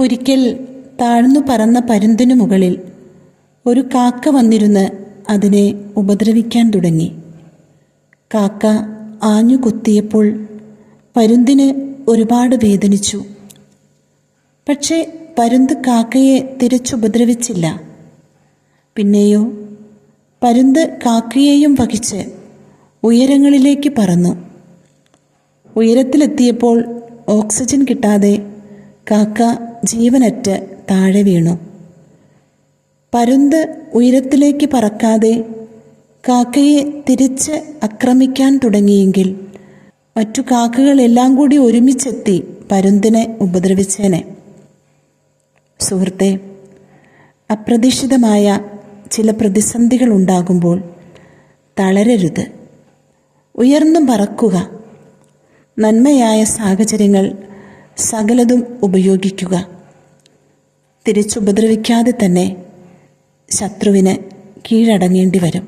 ഒരിക്കൽ താഴ്ന്നു പറന്ന പരുന്തിനു മുകളിൽ ഒരു കാക്ക വന്നിരുന്ന് അതിനെ ഉപദ്രവിക്കാൻ തുടങ്ങി. കാക്ക ആഞ്ഞു കുത്തിയപ്പോൾ പരുന്തിന് ഒരുപാട് വേദനിച്ചു. പക്ഷേ പരുന്ത് കാക്കയെ തിരിച്ചുപദ്രവിച്ചില്ല. പിന്നെയോ പരുന്ത് കാക്കയെയും വഹിച്ച് ഉയരങ്ങളിലേക്ക് പറന്നു. ഉയരത്തിലെത്തിയപ്പോൾ ഓക്സിജൻ കിട്ടാതെ കാക്ക ജീവനറ്റ് താഴെ വീണു. പരുന്ത് ഉയരത്തിലേക്ക് പറക്കാതെ കാക്കയെ തിരിച്ച് ആക്രമിക്കാൻ തുടങ്ങിയെങ്കിൽ മറ്റു കാക്കകളെല്ലാം കൂടി ഒരുമിച്ചെത്തി പരുന്തിനെ ഉപദ്രവിച്ചേനെ. സുഹൃത്തെ അപ്രതീക്ഷിതമായ ചില പ്രതിസന്ധികൾ ഉണ്ടാകുമ്പോൾ തളരരുത്. ഉയർന്നു പറക്കുക. നന്മയായ സാഹചര്യങ്ങൾ സകലതും ഉപയോഗിക്കുക. തിരിച്ചുപദ്രവിക്കാതെ തന്നെ ശത്രുവിന് കീഴടങ്ങേണ്ടി വരും